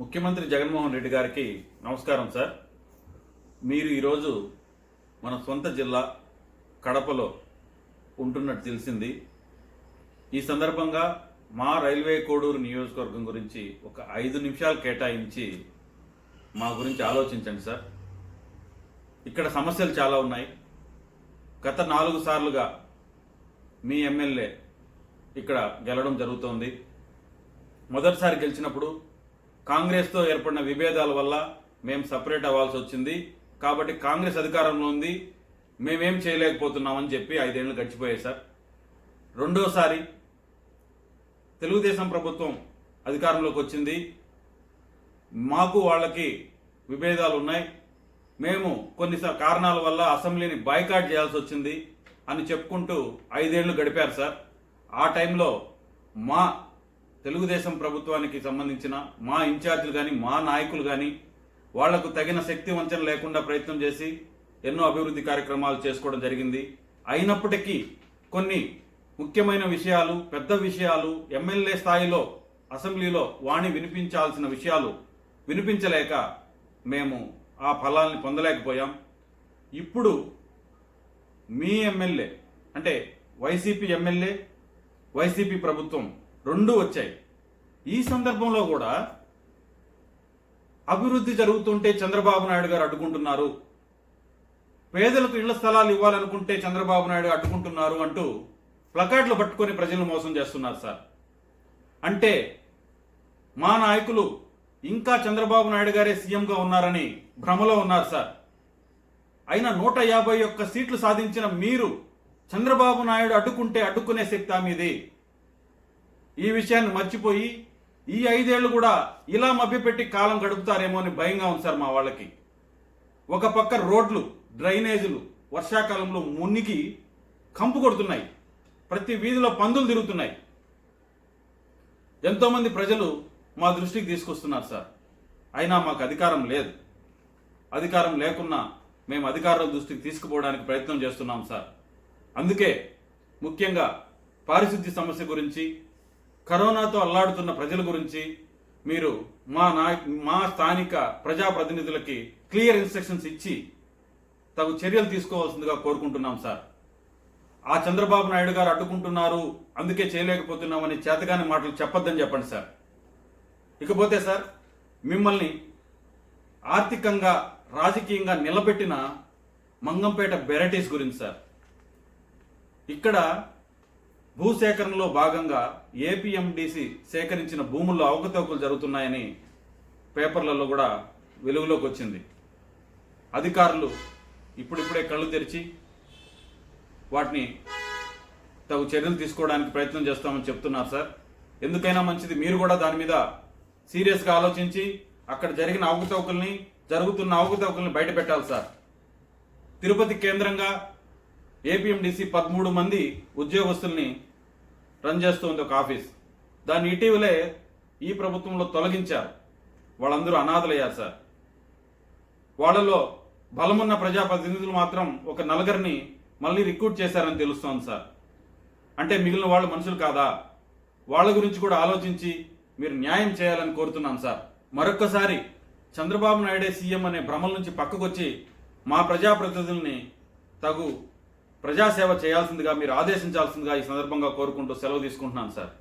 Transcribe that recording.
ముఖ్యమంత్రి జగన్మోహన్ రెడ్డి గారికి నమస్కారం సార్. మీరు ఈరోజు మన సొంత జిల్లా కడపలో ఉంటున్నట్టు తెలిసింది. ఈ సందర్భంగా మా రైల్వే కోడూరు నియోజకవర్గం గురించి ఒక ఐదు నిమిషాలు కేటాయించి మా గురించి ఆలోచించండి సార్. ఇక్కడ సమస్యలు చాలా ఉన్నాయి. గత నాలుగు సార్లుగా మీ ఎమ్మెల్యే ఇక్కడ గెలవడం జరుగుతోంది. మొదటిసారి గెలిచినప్పుడు కాంగ్రెస్తో ఏర్పడిన విభేదాల వల్ల మేము సపరేట్ అవ్వాల్సి వచ్చింది. కాబట్టి కాంగ్రెస్ అధికారంలో ఉంది. మేమేం చేయలేకపోతున్నామని చెప్పి ఐదేళ్ళు గడిచిపోయాయి సార్. రెండోసారి తెలుగుదేశం ప్రభుత్వం అధికారంలోకి వచ్చింది. మాకు వాళ్ళకి విభేదాలు ఉన్నాయి. మేము కొన్ని కారణాల వల్ల అసెంబ్లీని బాయ్కాట్ చేయాల్సి వచ్చింది అని చెప్పుకుంటూ ఐదేళ్ళు గడిపారు సార్. ఆ టైంలో మా తెలుగుదేశం ప్రభుత్వానికి సంబంధించిన మా ఇన్ఛార్జీలు కానీ మా నాయకులు కానీ వాళ్ళకు తగిన శక్తి వంచన లేకుండా ప్రయత్నం చేసి ఎన్నో అభివృద్ధి కార్యక్రమాలు చేసుకోవడం జరిగింది. అయినప్పటికీ కొన్ని ముఖ్యమైన విషయాలు పెద్ద విషయాలు ఎమ్మెల్యే స్థాయిలో అసెంబ్లీలో వాణి వినిపించాల్సిన విషయాలు వినిపించలేక మేము ఆ ఫలాల్ని పొందలేకపోయాం. ఇప్పుడు మీ ఎమ్మెల్యే అంటే వైసీపీ ఎమ్మెల్యే వైసీపీ ప్రభుత్వం రెండూ వచ్చాయి. ఈ సందర్భంలో కూడా అభివృద్ధి జరుగుతుంటే చంద్రబాబు నాయుడు గారు అడ్డుకుంటున్నారు. పేదలకు ఇళ్ళ స్థలాలు ఇవ్వాలనుకుంటే చంద్రబాబు నాయుడు అడ్డుకుంటున్నారు అంటూ ప్లకార్డులు పట్టుకొని ప్రజలను మోసం చేస్తున్నారు సార్. అంటే మా నాయకులు ఇంకా చంద్రబాబు నాయుడు గారే సీఎంగా ఉన్నారని భ్రమలో ఉన్నారు సార్. అయినా నూట యాభై ఒక్క సీట్లు సాధించిన మీరు చంద్రబాబు నాయుడు అడ్డుకుంటే అడ్డుకునే శక్తి మీది. ఈ విషయాన్ని మర్చిపోయి ఈ ఐదేళ్ళు కూడా ఇలా మభ్యపెట్టి కాలం గడుపుతారేమో అని భయంగా ఉంది సార్ మా వాళ్ళకి. ఒక పక్క రోడ్లు డ్రైనేజీలు వర్షాకాలంలో మునిగి కంపు కొడుతున్నాయి. ప్రతి వీధిలో పందులు తిరుగుతున్నాయి. ఎంతోమంది ప్రజలు మా దృష్టికి తీసుకొస్తున్నారు సార్. అయినా మాకు అధికారం లేదు. అధికారం లేకున్నా మేము అధికారుల దృష్టికి తీసుకుపోవడానికి ప్రయత్నం చేస్తున్నాం సార్. అందుకే ముఖ్యంగా పారిశుద్ధ్య సమస్య గురించి కరోనాతో అల్లాడుతున్న ప్రజల గురించి మీరు మా నాయ మా స్థానిక ప్రజాప్రతినిధులకి క్లియర్ ఇన్స్ట్రక్షన్స్ ఇచ్చి తగు చర్యలు తీసుకోవాల్సిందిగా కోరుకుంటున్నాం సార్. ఆ చంద్రబాబు నాయుడు గారు అడ్డుకుంటున్నారు అందుకే చేయలేకపోతున్నామని చేతగాని మాటలు చెప్పొద్దని చెప్పండి సార్. ఇకపోతే సార్ మిమ్మల్ని ఆర్థికంగా రాజకీయంగా నిలబెట్టిన మంగంపేట బెరటీస్ గురించి సార్. ఇక్కడ భూసేకరణలో భాగంగా ఏపీఎండిసి సేకరించిన భూముల్లో అవకతవకలు జరుగుతున్నాయని పేపర్లలో కూడా వెలుగులోకి వచ్చింది. అధికారులు ఇప్పుడిప్పుడే కళ్ళు తెరిచి వాటిని తగు చర్యలు తీసుకోవడానికి ప్రయత్నం చేస్తామని చెప్తున్నారు సార్. ఎందుకైనా మంచిది. మీరు కూడా దాని మీద సీరియస్గా ఆలోచించి అక్కడ జరిగిన అవకతవకల్ని జరుగుతున్న అవకతవకల్ని బయట పెట్టాలి సార్. తిరుపతి కేంద్రంగా ఏపీఎండిసి పదమూడు మంది ఉద్యోగస్తుల్ని రన్ చేస్తుంది ఒక ఆఫీస్. దాన్ని ఇటీవలే ఈ ప్రభుత్వంలో తొలగించారు. వాళ్ళందరూ అనాథలయ్యారు సార్. వాళ్ళలో బలమున్న ప్రజాప్రతినిధులు మాత్రం ఒక నలుగురిని మళ్ళీ రిక్రూట్ చేశారని తెలుస్తోంది సార్. అంటే మిగిలిన వాళ్ళు మనుషులు కాదా? వాళ్ళ గురించి కూడా ఆలోచించి మీరు న్యాయం చేయాలని కోరుతున్నాం సార్. మరొక్కసారి చంద్రబాబు నాయుడే సీఎం అనే భ్రమల నుంచి పక్కకొచ్చి మా ప్రజాప్రతినిధుల్ని తగు ప్రజాసేవ చేయాల్సిందిగా మీరు ఆదేశించాల్సిందిగా ఈ సందర్భంగా కోరుకుంటూ సెలవు తీసుకుంటున్నాను సార్.